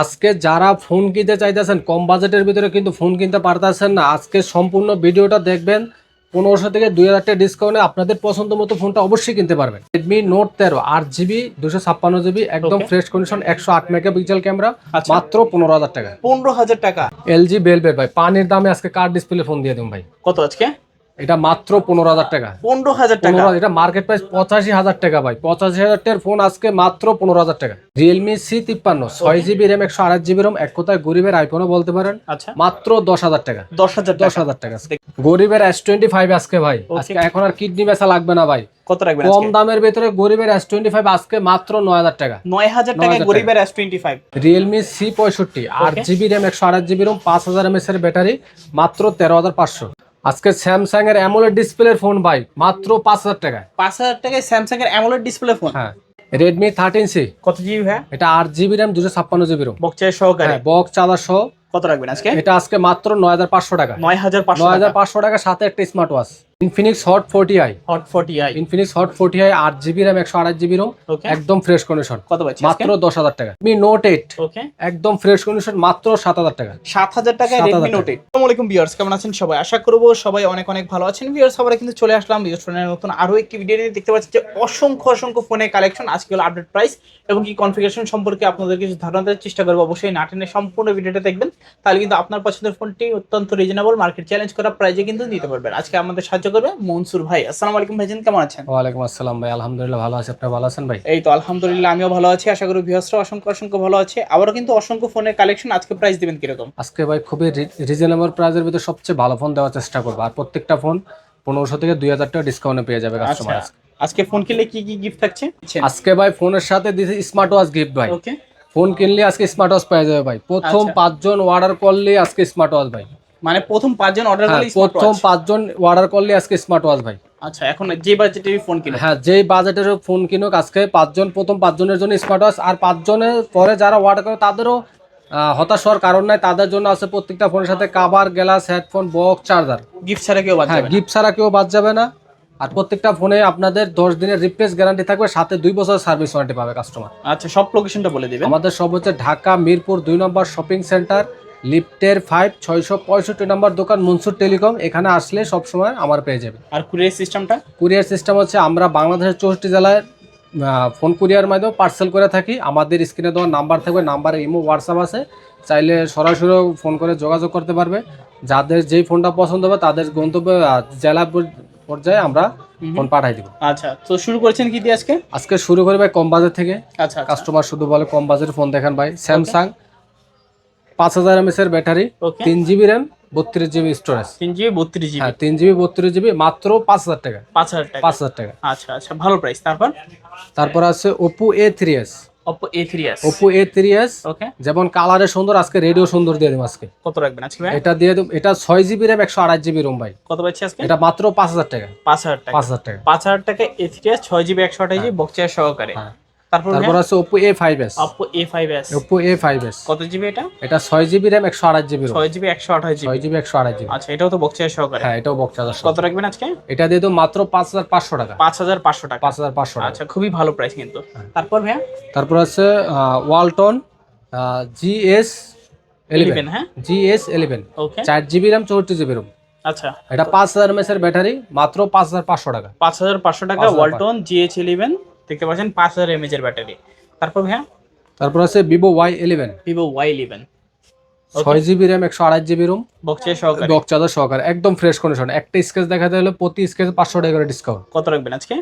আজকে যারা ফোন কিনতে চাইতেছেন কম বাজেটের ভিতরে কিন্তু ফোন কিনতে পারতেছেন না। আজকে সম্পূর্ণ ভিডিওটা দেখবেন পনেরোশো থেকে দুই হাজার টাকা ডিসকাউন্টে আপনাদের পছন্দ মতো ফোনটা অবশ্যই কিনতে পারবেন। রেডমি নোট তেরো আট জিবি দুশো ছাপ্পান্ন জিবি একদম ফ্রেশ কন্ডিশন একশো আট মেগাপিক্সেল ক্যামেরা আচ্ছা। মাত্র পনেরো হাজার টাকা। পনেরো হাজার টাকা। এলজি বেলভেট ভাই পানির দামে আজকে কার ডিসপ্লে ফোন দিয়ে দিন ভাই। কত আজকে? এটা মাত্র পনেরো হাজার টাকা। পনেরো হাজার টাকা? এটা মার্কেট প্রাইস পঁচাশি হাজার টাকা ভাই। পঁচাশি হাজার টাকার ফোন আজকে মাত্র পনেরো হাজার টাকা। রিয়েলমি সি তিপ্পান্ন ছয় জিবি র্যাম একশো আড়াই জিবি র্যাম এক কথায় গরিবের আইফোনও বলতে পারেন। আচ্ছা। মাত্র দশ হাজার টাকা। দশ হাজার দশ হাজার টাকা গরিবের এস টোয়েন্টি ফাইভ আজকে ভাই। আজকে এখন আর কিডনি বেচা লাগবে না ভাই। কত রাখবেন কম দামের ভেতরে গরিবের এস টোয়েন্টি ফাইভ আজকে মাত্র নয় হাজার টাকা। নয় হাজার টাকা গরিবের S twenty five Realme C পঁয়ষট্টি আট জিবি র্যাম একশো আড়াই জিবি র্যাম পাঁচ হাজার এমএস এর ব্যাটারি মাত্র তেরো হাজার পাঁচশো। আজকে স্যামসাং এর অ্যামোলেড ডিসপ্লের ফোন ভাই মাত্র পাঁচ হাজার টাকায়। পাঁচ হাজার টাকায় স্যামসাং এর অ্যামোলেড ডিসপ্লে ফোন হ্যাঁ। রেডমি থার্টিন সি কত জিবি হ্যাঁ এটা আট জিবি র্যাম দুশো ছাপ্পান্ন জিবি রোম বক্স সহকারে? হ্যাঁ বক্স চার্জার সহ। কত রাখবেন আজকে? এটা আজকে মাত্র নয় হাজার পাঁচশো টাকা নয় হাজার পাঁচশো নয় হাজার পাঁচশো টাকা সাথে একটা smart watch Infinix hot forty I hot forty I Infinix hot forty I আট জিবি র্যাম একশো আড়াই জিবি রোম একদম ফ্রেশ কন্ডিশন কত মাত্র দশ হাজার টাকা। মি নোট এইট একদম ফ্রেশ কন্ডিশন মাত্র সাত হাজার টাকা। সাত হাজার 7,000 রেডমি টাকা। নোট আসসালামু আলাইকুম ভিউয়ার্স কেমন আছেন সবাই? আশা করব সবাই অনেক অনেক ভালো আছেন। ভিউয়ার্স আমরা কিন্তু চলে আসলাম ভিউয়ার্স ফোনের নতুন আরও একটি ভিডিও নিয়ে। দেখতে পাচ্ছি যে অসংখ্য অসংখ্য ফোনের কালেকশন আজকে হলো আপডেট প্রাইস এবং কি কনফিগারেশন সম্পর্কে আপনাদের কিছু ধারণা দেওয়ার চেষ্টা করব। অবশ্যই নাটেনের সম্পূর্ণ ভিডিওটা দেখবেন। তাহলে কিন্তু আপনার পছন্দের ফোনটি অত্যন্ত রিজনেবল মার্কেট চ্যালেঞ্জ করা প্রাইজে কিন্তু দিতে পারবেন। আজকে আমাদের সাহায্য করবে মনসুর ভাই। আসসালামু আলাইকুম ভাইজান কেমন আছেন? ওয়ালাইকুম আসসালাম ভাই আলহামদুলিল্লাহ ভালো আছে। আপনি ভালো আছেন ভাই? এই তো আলহামদুলিল্লাহ আমিও ভালো আছি। আশা করি ভিউয়ার্সরা অসংখ্য অসংখ্য ভালো আছে। আবারও কিন্তু অসংখ্য ফোনের কালেকশন আজকে প্রাইস দিবেন কীরকম? আজকে ভাই খুবই রিজনেবল প্রাইসের ভিতরে সবচেয়ে ভালো ফোন দেওয়ার চেষ্টা করব। আর প্রত্যেকটা ফোন পনেরোশো থেকে দুই হাজার টাকা ডিসকাউন্টে পেয়ে যাবে কাস্টমার আচ্ছা আজকে। ফোন কিনলে কি কি গিফট থাকছে? আজকে ভাই ফোনের সাথে দিয়েছে স্মার্ট ওয়াচ গিফট ভাই। ওকে ফোন কিনলে আজকে স্মার্ট ওয়াচ পেয়ে যাবে ভাই। প্রথম আচ্ছা। পাঁচজন অর্ডার করলে আজকে স্মার্ট ওয়াচ ভাই। মানে প্রথম পাঁচজন অর্ডার হ্যাঁ করলে প্রথম পাঁচজন অর্ডার করলে আজকে স্মার্ট ওয়াচ ভাই। আচ্ছা এখন যে বাজেটের ফোন কিনে হ্যাঁ যেই বাজেটের ফোন কিনুক আজকে পাঁচজন প্রথম পাঁচজনের জন্য স্মার্ট ওয়াচ আর পাঁচজনের পরে যারা অর্ডার করে তাদেরও হতাশ হওয়ার কারণ নাই। তাদের জন্য আছে প্রত্যেকটা ফোনের সাথে cover glass headphone box charger gift ছাড়া কেউ বাদ হ্যাঁ যাবে না। গিফট ছাড়া কেউ বাদ যাবে না। আর প্রত্যেকটা ফোনে আপনাদের দশ দিনের রিপ্লেস গ্যারান্টি থাকবে সাথে দুই বছর সার্ভিস ওয়ারেন্টি পাবে কাস্টমার আচ্ছা সব লোকেশনটা বলে দিবেন। আমাদের সব হচ্ছে ঢাকা মিরপুর দুই নম্বর শপিং সেন্টার লিফটের ফাইভ ছয়শো পঁয়ষট্টি নম্বর দোকান মনসুর টেলিকম এখানে আসলে সবসময় আমার পেয়ে যাবে আর কুরিয়ার সিস্টেমটা কুরিয়ার সিস্টেম হচ্ছে আমরা বাংলাদেশের চৌষট্টি জেলায় ফোন কুরিয়ার মাধ্যমে পার্সেল করে থাকি। আমাদের স্ক্রিনে দেওয়া নাম্বার থাকবে নাম্বারে ইমো হোয়াটসঅ্যাপ আছে। চাইলে সরাসরি ফোন করে যোগাযোগ করতে পারবে। যাদের যেই ফোনটা পছন্দ হবে তাদের গন্তব্য জেলা পর্যায়ে আমরা ফোন পাঠাই দিব। আচ্ছা তো শুরু করেছেন কি দিয়ে আজকে? আজকে শুরু করি ভাই কম বাজার থেকে। আচ্ছা আচ্ছা। কাস্টমার শুধু বলে কম বাজেটের ফোন দেখান ভাই। স্যামসাং পাঁচ হাজার এমএস এর ব্যাটারি তিন জিবি র্যাম বত্রিশ জিবি স্টোরেজ তিন জিবি বত্রিশ জিবি। হ্যাঁ তিন জিবি বত্রিশ জিবি মাত্র পাঁচ হাজার টাকা। পাঁচ হাজার টাকা। পাঁচ হাজার টাকা। আচ্ছা আচ্ছা ভালো প্রাইস তারপর? তারপর আছে Oppo A three S Oppo A three S Oppo A three S okay যেমন কালারে সুন্দর আজকে রেডিও সুন্দর দিয়ে দিম আজকে। কত রাখবেন আজকে এটা দিয়ে দিম এটা ছয় জিবি র্যাম একশো আড়াই জিবি রোম ভাই। কত পাচ্ছি আজকে? এটা মাত্র পাঁচ হাজার টাকা। পাঁচ হাজার টাকা। পাঁচ হাজার টাকা। পাঁচ হাজার টাকা এ থ্রি এস ছয় জিবি একশো আঠাশ জিবি বক্সের সহকারে। হ্যাঁ। তারপর তারপর আছে five S Oppo A five S কত জিবি এটা? এটা ছয় জিবি র্যাম একশো আড়াই জিবি রোম ছয় জিবি একশো আঠাশ জিবি ছয় জিবি একশো আড়াই জিবি আচ্ছা এটাও তো বক্সের সহকারে। হ্যাঁ এটাও বক্স চার্জার কত রাখবেন আজকে? এটা দিয়ে তো মাত্র পাঁচ হাজার পাঁচশো টাকা। পাঁচ হাজার পাঁচশো টাকা। পাঁচ হাজার পাঁচশো টাকা। আচ্ছা খুবই ভালো প্রাইস কিন্তু। তারপর ভাইয়া? তারপর আছে Walton G S eleven eleven হ্যাঁ? জি এস এলিভেন ওকে চার জিবি র্যাম চৌষট্টি জিবি রোম আচ্ছা। এটা পাঁচ হাজার এমএস এর ব্যাটারি মাত্র পাঁচ হাজার পাঁচশো টাকা। পাঁচ হাজার পাঁচশো টাকা 5,500 ওয়ালটন জিএইচ ইলেভেন দেখতে পাচ্ছেন পাঁচ হাজার এমএচ এর ব্যাটারি তারপর ভাইয়া? তারপর আছে Vivo Y eleven Vivo Y eleven ছয় জিবি র্যাম একশো আড়াই জিবি রুম বক্স চার্জার সহকারে। একদম ফ্রেশ কন্ডিশন একটা স্কেচ দেখাতে হলে প্রতি স্কেচ পাঁচশো টাকা করে ডিসকাউন্ট কত রাখবেন আজকে?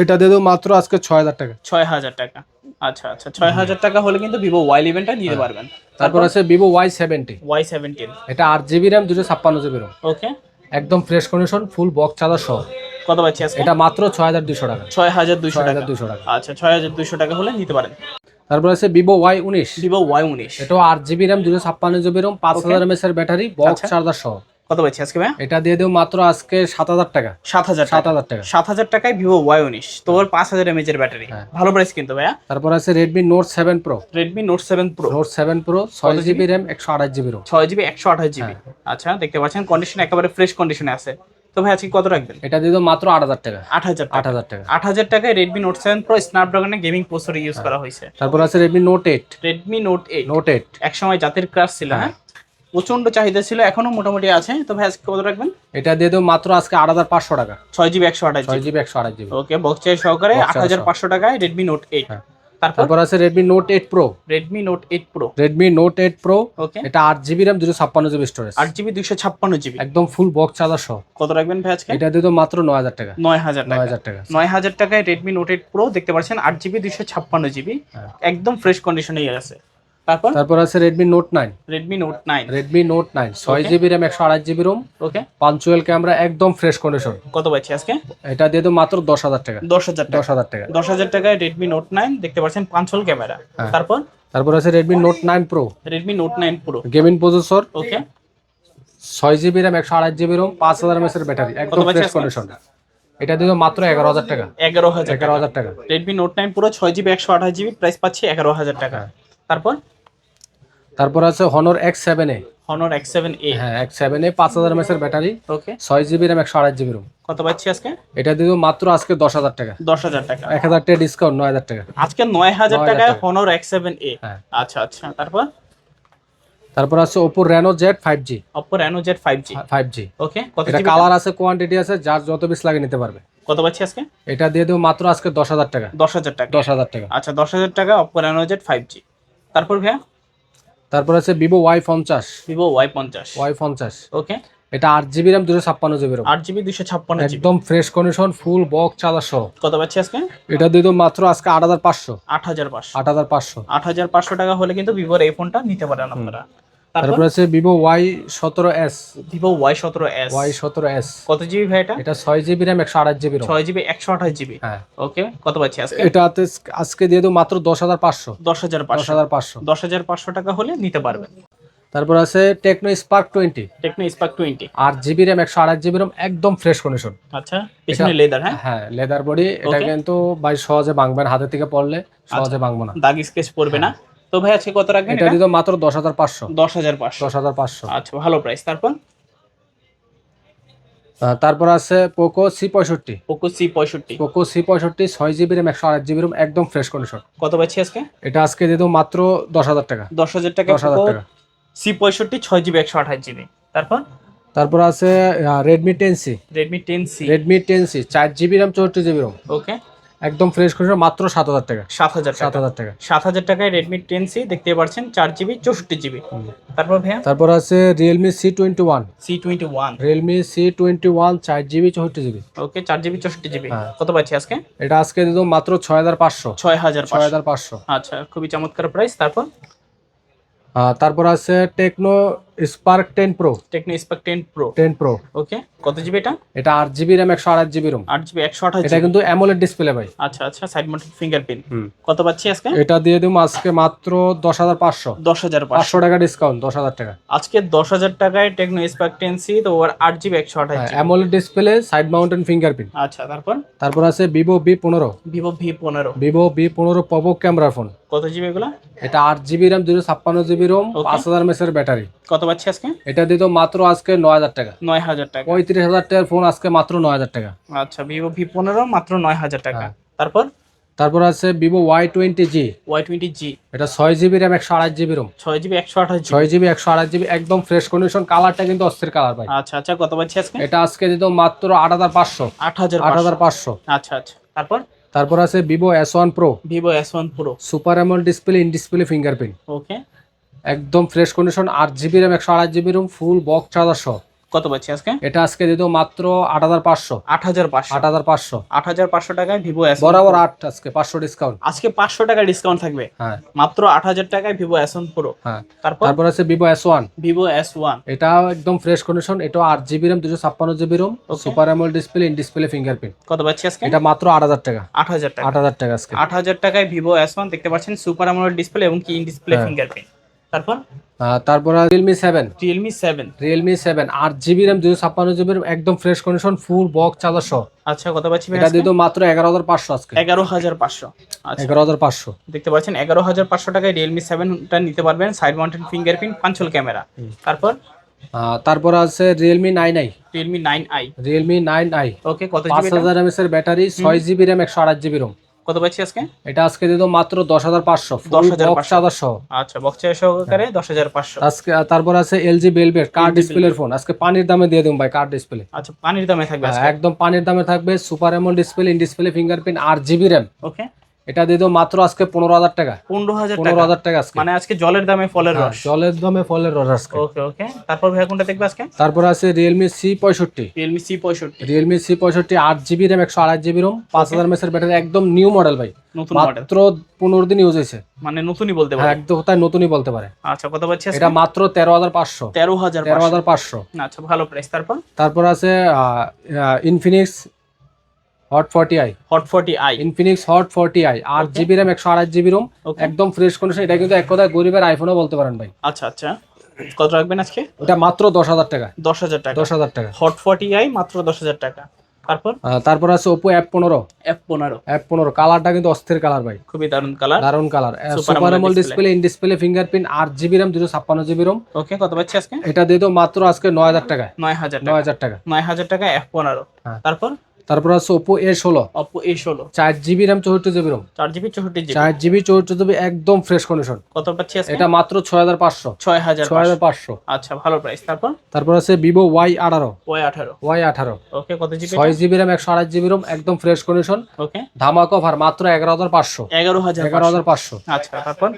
এটা দিয়ে দেবো মাত্র আজকে ছয় হাজার টাকা। ছয় হাজার টাকা। আচ্ছা আচ্ছা ছয় হাজার টাকা হলে কিন্তু ভিভো ওয়াই ইলেভেনটা নিতে পারবেন। তারপর আছে Vivo Y seventy Y seventeen এটা আট জিবি র্যাম দুশো ছাপ্পান্ন জিবি রুম ওকে একদম fresh condition full box charger সহ। কত পাচ্ছি এটা মাত্র ছয় হাজার দুশো টাকা। ছয় হাজার ছয় টাকা দুশো টাকা। আচ্ছা ছয় হাজার দুইশো টাকা হলে নিতে পারেন। তারপর আছে ভিভো ওয়াই উনিশ। ভিভো ওয়াই উনিশ। এটাও আট জিবি র্যাম দুশো ছাপ্পান্ন জিবি রুম পাঁচ হাজার এমএস এর ব্যাটারি বক্স আচ্ছা। চার্জার সহ। কত পাচ্ছি আজকে ভাই এটা দিয়ে দেবো মাত্র আজকে সাত হাজার টাকা। সাত হাজার সাত টাকা হাজার টাকা। সাত হাজার টাকায় ভিভো ওয়াই উনিশ। তোর পাঁচ হাজার এমএচ এর ব্যাটারি। হ্যাঁ। ভালো প্রাইস কিন্তু ভাইয়া। তারপর আছে Redmi Note seven Pro Redmi Note seven Pro Note seven Pro ছয় জিবি র্যাম একশো আঠাশ জিবি রুম ছয় জিবি একশো আঠাশ জিবি। হ্যাঁ। আচ্ছা দেখতে পাচ্ছেন কন্ডিশন একেবারে ফ্রেশ কন্ডিশনে আছে। তো ভাই আজকে কত রাখবেন? এটা দিয়ে দেবো মাত্র আট হাজার টাকা। আট হাজার আট হাজার টাকা। আট হাজার টাকায় রেডমি নোট সেভেন প্রো স্ন্যাপড্রাগনে গেমিং প্রসেসর ইউজ হ্যাঁ। করা হয়েছে। তারপর আছে Redmi Note eight Redmi Note eight Note eight এক সময় জাতির ক্রাশ ছিল হ্যাঁ? প্রচণ্ড চাহিদা ছিল এখনও মোটামুটি আছে। তো ভাই আজকে কত রাখবেন? এটা দিয়ে দেবো মাত্র আজকে আট হাজার পাঁচশো টাকা। ছয় জিবি একশো আঠাশ ছয় জিবি একশো আঠাশ জিবি ওকে বক্স সহকারে আট হাজার পাঁচশো টাকায় রেডমি নোট এইট হ্যাঁ। তারপর? আছে Note eight Pro Redmi Note eight Pro Redmi Note eight Pro okay এটা আট জিবি র্যাম দুশো ছাপ্পান্ন জিবি স্টোরেজ আট জিবি দুইশো ছাপ্পান্ন জিবি একদম ফুল বক্স চার্জার সহ। কত রাখবেন ভাই আজকে? এটা দিয়ে তো মাত্র নয় হাজার টাকা। নয় হাজার নয় টাকা হাজার টাকা। নয় হাজার টাকায় রেডমি নোট এইট প্রো দেখতে পাচ্ছেন আট জিবি দুইশো ছাপ্পান্ন জিবি হ্যাঁ। একদম ফ্রেশ কন্ডিশনেই আছে। তারপর? তারপর আছে Note nine Redmi Note nine ছয় Okay. জিবি র্যাম একশো আঠাশ GB ROM okay punch hole camera একদম ফ্রেশ কন্ডিশন কত পাচ্ছি আজকে? এটা দিয়ে দেবো মাত্র দশ হাজার টাকা। দশ হাজার টাকা। দশ হাজার টাকা। দশ হাজার টাকায় রেডমি নোট নাইন দেখতে পাচ্ছেন পাঁচল ক্যামেরা। তারপর? তারপর আছে Redmi Note nine Pro Redmi Note nine Pro gaming processor okay ছয় জিবি র্যাম একশো আঠাশ জিবি রোম পাঁচ হাজার এমএস এর ব্যাটারি একদম ফ্রেশ কন্ডিশন এটা দিয়ে দেবো মাত্র এগারো হাজার টাকা। এগারো হাজার এগারো হাজার টাকা। রেডমি নোট নাইন পুরো ছয় জিবি একশো আঠাশ জিবি প্রাইস পাচ্ছি এগারো হাজার টাকা। হ্যাঁ। তারপর? তারপর আছে Honor X seven A Honor X seven A হ্যাঁ এক্স সেভেন এ পাঁচ হাজার এমএস এর ব্যাটারি ওকে ছয় জিবি র্যাম একশো আঠাশ জিবি রোম কত পাচ্ছি আজকে? এটা দেবো মাত্র আজকে দশ হাজার টাকা। দশ হাজার টাকা। এক হাজার টাকা ডিসকাউন্ট নয় হাজার টাকা। আজকে নয় হাজার 9,000 টাকায় টাকা। হনর এক্স সেভেন এ হ্যাঁ। আচ্ছা আচ্ছা। তারপর? তারপর আছে Oppo Reno Z five G Oppo Reno Z five G five G okay কত এটা কালার আছে কোয়ান্টিটি আছে যার যত পিস লাগে নিতে পারবে। কত পাচ্ছি আজকে? এটা দিয়ে দেবো মাত্র আজকে দশ হাজার টাকা। দশ হাজার টাকা। দশ হাজার টাকা। আচ্ছা দশ হাজার টাকা Oppo Reno Z five G তারপর ভাইয়া? তারপর আছে ভিভো ওয়াই পঞ্চাশ। ভিভো ওয়াই পঞ্চাশ। ওয়াই পঞ্চাশ। ওকে এটা আট জিবি র্যাম দুশো ছাপ্পান্ন জিবি র্যাম আট জিবি দুশো ছাপ্পান্ন একদম fresh condition full box charger সহ। কত পাচ্ছি আজকে? এটা দিয়ে তো মাত্র আজকে আট হাজার পাঁচশো। আট হাজার পাঁচশো। আট হাজার পাঁচশো। আট হাজার পাঁচশো টাকা হলে কিন্তু ভিভোর এই ফোনটা নিতে পারেন আপনারা। তারপর? আছে ভিভো ওয়াই সতেরো এস ভিভো ওয়াই সতেরো এস ওয়াই সতেরো এস কত জিবি ভাই এটা? এটা ছয় জিবি র্যাম একশো আঠাশ জিবি ছয় জিবি একশো আঠাশ জিবি হ্যাঁ। ওকে কত পাচ্ছি আজকে? এটা আজকে দিয়ে দেবো মাত্র দশ হাজার পাঁচশো। দশ হাজার পাঁচশো। হাজার পাঁচশো। দশ হাজার পাঁচশো টাকা হলে নিতে পারবেন। তারপর আছে Tecno Spark twenty Tecno Spark twenty আর জিবি র্যাম একশো আঠাশ জিবি রোম একদম ফ্রেশ কন্ডিশন আচ্ছা পিছনে লেদার হ্যাঁ? হ্যাঁ লেদার বডি এটা কিন্তু ভাই সহজে ভাঙবেন হাতে থেকে পড়লে সহজে ভাঙবো না। দাগ স্কেচ পড়বে না। তো ভাই আজকে কত রাখবেন এটা দিত মাত্র দশ হাজার পাঁচশো। দশ হাজার পাঁচশো। দশ হাজার পাঁচশো। আচ্ছা ভালো প্রাইস তারপর? তারপর আছে পোকো সি পঁয়ষট্টি। পোকো সি পঁয়ষট্টি। পোকো সি পঁয়ষট্টি ছয় জিবি র্যাম একশো আট জিবি রুম একদম ফ্রেশ কন্ডিশন কত পাচ্ছি আজকে? এটা আজকে দিয়ে দেবো মাত্র দশ হাজার টাকা। দশ হাজার টাকা দশ হাজার টাকা। সি পঁয়ষট্টি ছয় জিবি একশো আঠাশ জিবি তারপর? তারপর আছে Redmi ten C Redmi ten C Redmi ten C চার জিবি র্যাম চৌষট্টি জিবি রুম ওকে একদম ফ্রেশ কন্ডিশন মাত্র সাত হাজার টাকা। সাত হাজার সাত হাজার টাকা। সাত হাজার টাকায় রেডমি টেন সি দেখতে পাচ্ছেন চার জিবি চৌষট্টি জিবি তারপর ভাইয়া? তারপর আছে Realme C twenty one C twenty one Realme C twenty one চার জিবি চৌষট্টি জিবি ওকে চার জিবি চৌষট্টি জিবি হ্যাঁ। কত পাচ্ছি আজকে? এটা আজকে দেবো মাত্র ছয় হাজার পাঁচশো। ছয় হাজার ছয় হাজার পাঁচশো। আচ্ছা খুবই চমৎকার প্রাইস তারপর? তারপর আছে Tecno Spark ten Pro Tecno Spark ten Pro ten Pro okay কত জিবি এটা? এটা আট জিবি র্যাম একশো আট জিবি রুম আট জিবি একশো আঠাশ এটা কিন্তু অ্যামোলেড ডিসপ্লে ভাই। আচ্ছা আচ্ছা সাইড মাউন্টেড ফিঙ্গারপ্রিন্ট। কত পাচ্ছি আজকে? এটা দিয়ে দেবো আজকে মাত্র দশ হাজার পাঁচশো। দশ হাজার পাঁচশো। পাঁচশো টাকা ডিসকাউন্ট দশ হাজার টাকা। আজকে দশ হাজার টাকায় টেকনো স্পার্ক টেন সি তো ওর আট জিবি একশো আঠাশ GB AMOLED display side mountain fingerprint আচ্ছা তারপর? তারপর আছে ভিভো ভি পনেরো। ভিভো বি পনেরো। পবো ক্যামেরা ফোন কত জিবি এগুলো? এটা আট জিবি র্যাম দুশো ছাপ্পান্ন জিবি রোম Okay. পাঁচ হাজার মেসের ব্যাটারি কত পাচ্ছি আজকে? এটা দিত মাত্র আজকে নয় হাজার টাকা। নয় হাজার টাকা। পঁয়ত্রিশ হাজার টাকার ফোন আজকে মাত্র নয় হাজার টাকা। আচ্ছা ভিভো ভি পনেরো মাত্র নয় হাজার টাকা। হ্যাঁ। তারপর? তারপর আছে Vivo Y twenty G Y twenty G এটা ছয় জিবি র্যাম একশো আঠাশ জিবি রোম ছয় জিবি একশো আঠাশ ছয় জিবি একশো আঠাশ জিবি একদম ফ্রেশ কন্ডিশন কালারটা কিন্তু অস্থির কালার ভাই। আচ্ছা আচ্ছা কত পাচ্ছি আজকে? এটা আজকে দিত মাত্র আট হাজার পাঁচশো। আট হাজার আট হাজার পাঁচশো। আচ্ছা আচ্ছা। তারপর? তারপর আছে Vivo S one Pro Vivo S one Pro super AMOLED display in display fingerprint okay একদম ফ্রেশ কন্ডিশন আট জিবি র্যাম একশো আঠাশ GB ROM full box charger সহ কত পাচ্ছি আজকে? এটা আজকে দিত মাত্র আট হাজার পাঁচশো। আট হাজার পাঁচশো। আট হাজার পাঁচশো। আট হাজার পাঁচশো টাকায় ভিভো এস বরাবর আট আজকে পাঁচশো ডিসকাউন্ট আজকে পাঁচশো টাকা ডিসকাউন্ট থাকবে? হ্যাঁ। মাত্র আট হাজার টাকায় ভিভো এস ওয়ান প্রো হ্যাঁ। তারপর? তারপর আছে Vivo S one Vivo S one এটা একদম ফ্রেশ কন্ডিশন এটাও আট জিবি র্যাম দুশো ছাপ্পান্ন GB ROM super AMOLED display in display fingerprint কত পাচ্ছি আজকে? এটা মাত্র আট হাজার টাকা। আট হাজার টাকা। আট হাজার টাকা আজকে। আট হাজার টাকায় ভিভো এস ওয়ান দেখতে পাচ্ছেন সুপার আমোলেড ডিসপ্লে এবং কি ইন ডিসপ্লে। ফিঙ্গারপ্রিন্ট তারপর? তারপর Realme seven Realme seven Realme seven আট জিবি র্যাম দুশো ছাপ্পান্ন জিবি একদম fresh condition full box charger সহ। আচ্ছা কত পাচ্ছি এটা? দিত মাত্র এগারো হাজার পাঁচশো আজকে। এগারো হাজার পাঁচশো। আচ্ছা। এগারো হাজার পাঁচশো। দেখতে পাচ্ছেন এগারো হাজার পাঁচশো টাকায় রিয়েলমি সেভেনটা নিতে পারবেন side mountain fingerprint punch hole camera তারপর? তারপর আছে Realme nine I Realme nine I Realme nine I okay কত পাঁচ হাজার এমএস এর ব্যাটারি ছয় জিবি র্যাম একশো আঠাশ জিবি রোম কত পাচ্ছি আজকে? এটা আজকে দিত মাত্র দশ হাজার পাঁচশো 10,500 হাজার সহ আচ্ছা বক্স সহকারে দশ হাজার পাঁচশো। আজকে তারপর আছে এলজি বেলভেট কার ডিসপ্লের ফোন আজকে পানির দামে দিয়ে দেবো ভাই কার ডিসপ্লে। আচ্ছা পানির দামে থাকবে আজকে? একদম পানির দামে থাকবে সুপার এমন ডিসপ্লে ইন ডিসপ্লে ফিঙ্গারপ্রিন্ট আর জিবি র্যাম ওকে এটা দিয়ে দেবো মাত্র আজকে পনেরো হাজার টাকা। পনেরো হাজার পনেরো টাকা। হাজার টাকা আজকে। মানে আজকে জলের দামে ফলের হ্যাঁ, রস। জলের দামে ফলের রস আজকে। ওকে ওকে। তারপর ভাইয়া কোনটা দেখবে আজকে? তারপর আছে রিয়েলমি সি পঁয়ষট্টি। রিয়েলমি সি পঁয়ষট্টি। রিয়েলমি সি পঁয়ষট্টি আট জিবি র্যাম একশো আড়াই জিবি রোম পাঁচ হাজার মেসের ব্যাটারি একদম নিউ মডেল ভাই। নতুন মাত্র পনেরো দিন ইউজ হয়েছে। মানে নতুনই বলতে হ্যাঁ পারে একদম কোথায় নতুনই বলতে পারে। আচ্ছা কত পাচ্ছি এটা মাত্র তেরো হাজার পাঁচশো। তেরো হাজার তেরো হাজার পাঁচশো। আচ্ছা ভালো প্রাইস তারপর? তারপর আছে Infinix Hot forty I Hot forty I Infinix Hot forty I আট জিবি র্যাম একশো আড়াই জিবি রোম একদম ফ্রেশ কন্ডিশন এটা কিন্তু এক কথায় গরিবের আইফোনও বলতে পারেন ভাই। আচ্ছা আচ্ছা। কত রাখবেন আজকে? ওটা মাত্র দশ হাজার টাকা। দশ হাজার টাকা। দশ হাজার টাকা। হট ফর্টি আই মাত্র দশ হাজার টাকা। তারপর? তারপর আছে ওপো অ্যাপ পনেরো। এফ পনেরো। অ্যাপ পনেরো। কালারটা কিন্তু অস্থির কালার ভাই। খুবই দারুণ কালার দারুণ colour super AMOLED display in display fingerprint আট জিবি র্যাম দুশো ছাপ্পান্ন জিবি রোম ওকে কত পাচ্ছি আজকে? এটা দিয়ে তো মাত্র আজকে নয় হাজার টাকায়। নয় হাজার নয় হাজার টাকা। নয় হাজার টাকা এফ পনেরো। হ্যাঁ। তারপর? তারপর আছে ওপো এ ষোলো। অপো এ ষোলো। চার জিবি র্যাম চৌষট্টি জিবি রোম চার জিবি চৌষট্টি জিবি। চার জিবি চৌষট্টি জিবি একদম ফ্রেশ কন্ডিশন কত পাচ্ছি এটা মাত্র ছয় হাজার পাঁচশো। ছয় হাজার ছয় হাজার পাঁচশো। আচ্ছা ভালো প্রাইস তারপর? তারপর আছে ভিভো ওয়াই আঠারো। ওয়াই আঠারো। ওয়াই আঠারো। ওকে কত জিবি ছয় জিবি র্যাম একশো আড়াই জিবি রোম একদম ফ্রেশ কন্ডিশন ওকে ধামাক অফার মাত্র এগারো হাজার পাঁচশো। এগারো হাজার এগারো হাজার পাঁচশো। আচ্ছা তারপর?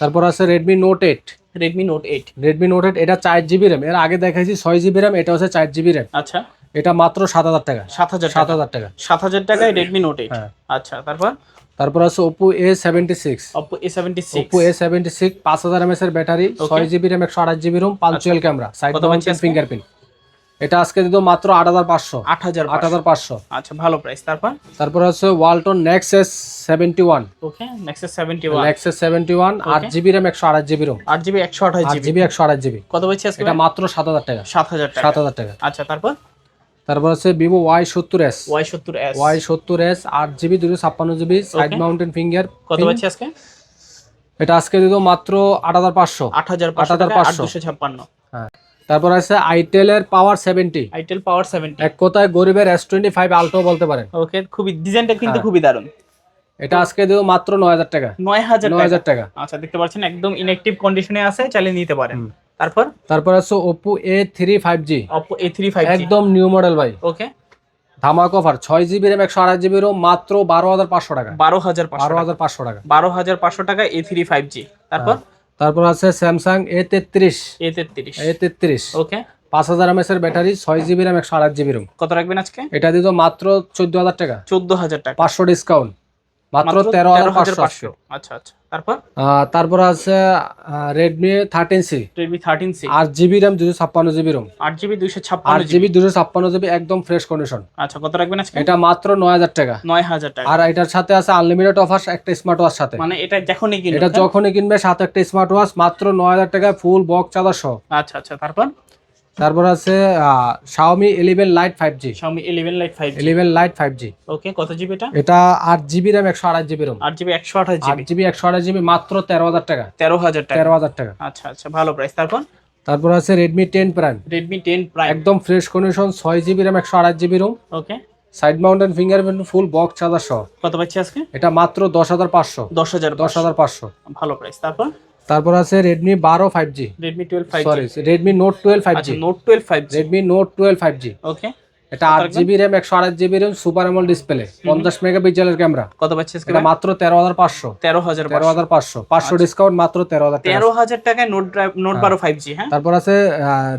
তারপর আছে Redmi Note eight Redmi Note eight Redmi Note eight এটা চার জিবি র্যাম এর আগে দেখাইছি ছয় জিবি র্যাম এটা হচ্ছে চার জিবি র্যাম আচ্ছা। এটা মাত্র সাত হাজার টাকা। সাত হাজার সাত হাজার টাকা। সাত হাজার টাকায় রেডমি নোট এইট আচ্ছা তারপর? তারপর আছে Oppo A seventy six Oppo A seventy six Oppo A seventy six পাঁচ হাজার এমএস এর ব্যাটারি ছয় জিবি র্যাম একশো আঠাশ GB ROM punch hole camera side? Fingerprint এটা আজকে দিত মাত্র আট হাজার পাঁচশো। আট হাজার আট হাজার পাঁচশো। আচ্ছা ভালো প্রাইস তারপর? তারপর আছে Walton Nexus seventy one okay Nexus seventy one Nexus seventy one আট জিবি র্যাম একশো আঠাশ জিবি রোম আট জিবি একশো আঠাশ আট জিবি একশো আঠাশ জিবি কত আজকে? এটা মাত্র সাত হাজার টাকা। সাত হাজার টাকা। সাত হাজার টাকা। আচ্ছা তারপর? তারপর আছে ভিভো ওয়াই সত্তর এস ওয়াই সত্তর এস ওয়াই সত্তর এস আট জিবি দুশো ছাপ্পান্ন জিবি সাইড মাউন্টেন ফিঙ্গার কত পাচ্ছি আজকে? এটা আজকে দিত মাত্র আট হাজার পাঁচশো। আট হাজার পাঁচশো আট 8,500 দুশো ছাপ্পান্ন। হ্যাঁ। তারপর আছে আইটেল এর power seventy itel power seventy এক কথায় গরিবের এস টোয়েন্টি ফাইভ আলটো বলতে পারেন। ওকে খুবই ডিজাইনটা কিন্তু হ্যাঁ। খুবই দারুণ। এটা আজকে দিত মাত্র নয় হাজার টাকা। নয় হাজার নয় হাজার টাকা। আচ্ছা দেখতে পাচ্ছেন একদম ইনঅ্যাক্টিভ কন্ডিশনে আছে চালিয়ে নিতে পারেন। তারপর? তারপর আছে Oppo A three five G Oppo A three five একদম নিউ মডেল ভাই। ওকে ধামাক অফার ছয় জিবি র্যাম একশো আড়াই জিবি রোম মাত্র বারো হাজার পাঁচশো টাকা। বারো হাজার বারো টাকা। হাজার পাঁচশো টাকা। বারো হাজার পাঁচশো টাকা এ থ্রি ফাইভ জি তারপর? তারপর আছে স্যামসাং এ তেত্রিশ। এ তেত্রিশ। এ তেত্রিশ। ওকে পাঁচ হাজার এমএস এর ব্যাটারি ছয় জিবি র্যাম একশো আড়াই জিবি রোম কত রাখবেন আজকে? এটা দিত মাত্র চোদ্দ হাজার টাকা। চোদ্দ হাজার টাকা। পাঁচশো ডিসকাউন্ট মাত্র তেরো হাজার পাঁচশো আচ্ছা আচ্ছা। তারপর? তারপর আছে Redmi thirteen C Redmi thirteen C আট জিবি র্যাম দুশো ছাপ্পান্ন জিবি রোম আট জিবি আট ছাপ্পান্ন জিবি দুশো ছাপ্পান্ন জিবি একদম ফ্রেশ কন্ডিশন আচ্ছা কত রাখবেন আজকে? এটা মাত্র নয় হাজার টাকা। নয় হাজার টাকা। আর এটার সাথে আছে আনলিমিটেড অফার একটা স্মার্ট ওয়াচ সাথে। মানে এটা যখনই কিনবেন এটা হ্যাঁ? যখনই কিনবে সাথে একটা স্মার্ট ওয়াচ মাত্র নয় হাজার টাকায় ফুল বক্স চার্জার সহ। আচ্ছা আচ্ছা। তারপর? তারপর আছে eleven lite five G Xiaomi 11 Lite 5G eleven lite five G okay কত জিবি এটা? এটা আট জিবি র্যাম একশো আড়াই জিবি রোম আট জিবি একশো আঠাশ আট জিবি জিবি একশো আড়াই জিবি মাত্র তেরো হাজার টাকা। তেরো হাজার টাকা। তেরো হাজার টাকা। আচ্ছা আচ্ছা ভালো প্রাইস তারপর? তারপর আছে Redmi ten prime Redmi ten prime একদম ফ্রেশ কন্ডিশন ছয় জিবি র্যাম একশো আড়াই GB ROM okay side mountain fingerprint full box charger সহ। কত পাচ্ছি আজকে? এটা মাত্র দশ হাজার পাঁচশো। দশ হাজার দশ হাজার পাঁচশো। ভালো প্রাইস তারপর? তারপর আছে রেডমি বারো five G Redmi twelve five sorry Redmi Note twelve five আচ্ছা G Note twelve five Redmi Note twelve five G okay এটা আট জিবি র্যাম একশো আড়াই GB RAM super AMOLED display পঞ্চাশ মেগাপিক্সেলের ক্যামেরা কত পাচ্ছি আজকে? এটা মাত্র তেরো হাজার পাঁচশো। তেরো হাজার তেরো হাজার পাঁচশো। পাঁচশো। ডিসকাউন্ট মাত্র তেরো হাজার তেরো হাজার টাকায় নোট নোট বারো ফাইভ জি হ্যাঁ? তারপর আছে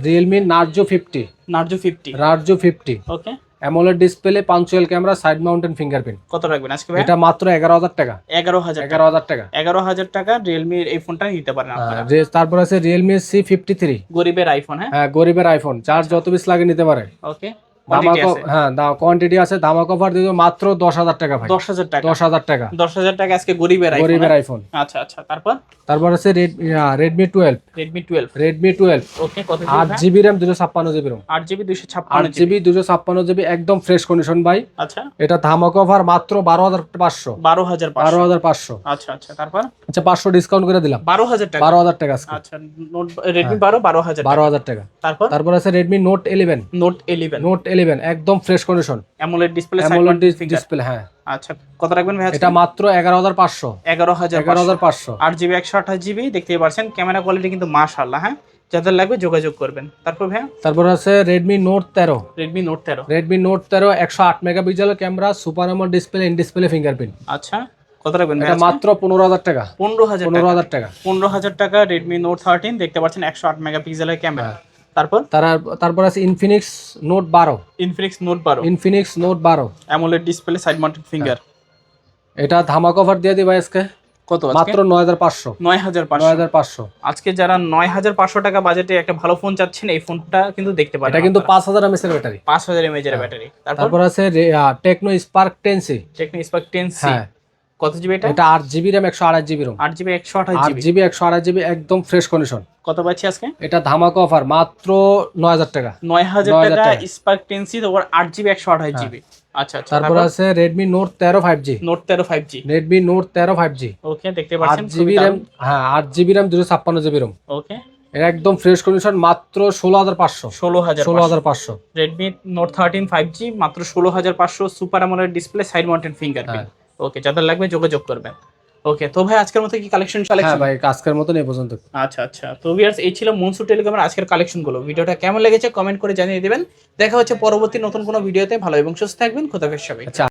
Realme Narzo fifty Narzo fifty Narzo fifty okay AMOLED display punch hole camera side mountain fingerprint কত রাখবেন আজকে ভাই? এটা মাত্র এগারো হাজার টাকা। 11000 11000 টাকা। এগারো হাজার টাকা। Realme এর এই ফোনটা নিতে পারেন আপনারা। যে তারপর আছে রিয়েলমি সি ফিফটি থ্রি গরিবের আইফোন হ্যাঁ? হ্যাঁ গরিবের আইফোন চার্জ যত বেশি লাগে নিতে পারে। ওকে হ্যাঁ কোয়ান্টিটি আছে ধামাক অফার দিবে মাত্র দশ হাজার টাকা ভাই। দশ হাজার টাকা। দশ হাজার টাকা। দশ হাজার টাকা আজকে গরিবের গরিবের? আইফোন আচ্ছা আচ্ছা তারপর? তারপর আছে Redmi twelve Redmi twelve Redmi twelve okay কত আট জিবি র্যাম দুশো ছাপ্পান্ন জিবি রোম আট জিবি দুইশো ছাপ্পান্ন জিবি দুশো ছাপ্পান্ন জিবি একদম ফ্রেশ কন্ডিশন ভাই। আচ্ছা। এটা ধামাক অফার মাত্র বারো হাজার পাঁচশো। বারো হাজার বারো হাজার পাঁচশো। আচ্ছা আচ্ছা তারপর? আচ্ছা পাঁচশো ডিসকাউন্ট করে দিলাম। বারো হাজার টাকা। বারো হাজার টাকা আচ্ছা রেডমি বারো বারো হাজার বারো হাজার টাকা। তারপর? তারপর আছে Redmi Note eleven Note eleven Note eleven একদম fresh condition AMOLED display AMOLED display হ্যাঁ। আচ্ছা কত রাখবেন ভাই এটা মাত্র এগারো হাজার পাঁচশো। এগারো হাজার এগারো হাজার পাঁচশো। আট জিবি একশো আঠাশ জিবি দেখতেই পারছেন ক্যামেরা কোয়ালিটি কিন্তু মাশাআল্লাহ হ্যাঁ? যাদের লাগবে যোগাযোগ করবেন। তারপর ভাইয়া? তারপর আছে রেডমি নোট তেরো। রেডমি নোট তেরো। রেডমি নোট তেরো একশো আট megapixel camera super AMOLED display in display fingerprint আচ্ছা কত রাখবেন এটা মাত্র পনেরো হাজার টাকা। পনেরো হাজার পনেরো টাকা হাজার টাকা। পনেরো হাজার টাকা রেডমি নোট থার্টিন দেখতে পাচ্ছেন একশো আট মেগাপিক্সেলের ক্যামেরা। হ্যাঁ। তারপর? তার তারপর আছে ইনফিনিক্স নোট বারো। ইনফিনিক্স নোট বারো। ইনফিনিক্স নোট বারো। AMOLED display side mounted finger এটা ধামাক অফার দিয়ে দিবা আজকে। কত মাত্র নয় হাজার পাঁচশো। নয় হাজার নয় হাজার পাঁচশো। আজকে যারা নয় হাজার পাঁচশো টাকা বাজেটে একটা ভালো ফোন চাচ্ছেন এই ফোনটা কিন্তু দেখতে পারেন এটা কিন্তু পাঁচ হাজার এমএস এর ব্যাটারি পাঁচ হাজার এমএজ এর ব্যাটারি তারপর? আছে Tecno Spark ten C Tecno Spark ten C কত জিবি এটা? এটা আট জিবি র্যাম একশো আড়াই জিবি রোম আট জিবি একশো আঠাশ আট জিবি জিবি একশো আড়াই জিবি একদম ফ্রেশ কন্ডিশন কত পাচ্ছি আজকে? এটা ধামাক অফার মাত্র নয় হাজার টাকা। 9,000 টাকা। স্পার্ক টেন সি তোমার আট জিবি একশো আঠাশ জিবি আচ্ছা আচ্ছা তারপর আছে ফাইভ জি নোট তেরো ফাইভ জি রেডমি নোট তেরো ফাইভ জি ওকে দেখতে পাচ্ছেন জিবি র্যাম হ্যাঁ আট জিবি র্যাম দুশো ছাপ্পান্ন জিবি রোম ওকে এটা একদম ফ্রেশ কন্ডিশন মাত্র ষোলো হাজার পাঁচশো। ষোলো হাজার ষোলো হাজার পাঁচশো। Redmi Note thirteen five G মাত্র ষোলো হাজার পাঁচশো সুপার আমলের display side mountain fingerprint okay যাদের লাগবে যোগাযোগ করবেন। ওকে তো ভাই আজকের মতো কি কালেকশন হ্যাঁ কালেকশন ভাই আজকের মতো এই পর্যন্ত। আচ্ছা আচ্ছা। তো ভিউয়ার্স এই ছিল মনসু টেলিগ্রামের আজকের কালেকশনগুলো ভিডিওটা কেমন লেগেছে কমেন্ট করে জানিয়ে দেবেন। দেখা হচ্ছে পরবর্তী নতুন কোনো ভিডিওতে। ভালো এবং সুস্থ থাকবেন। খোদাফের সবাই আচ্ছা।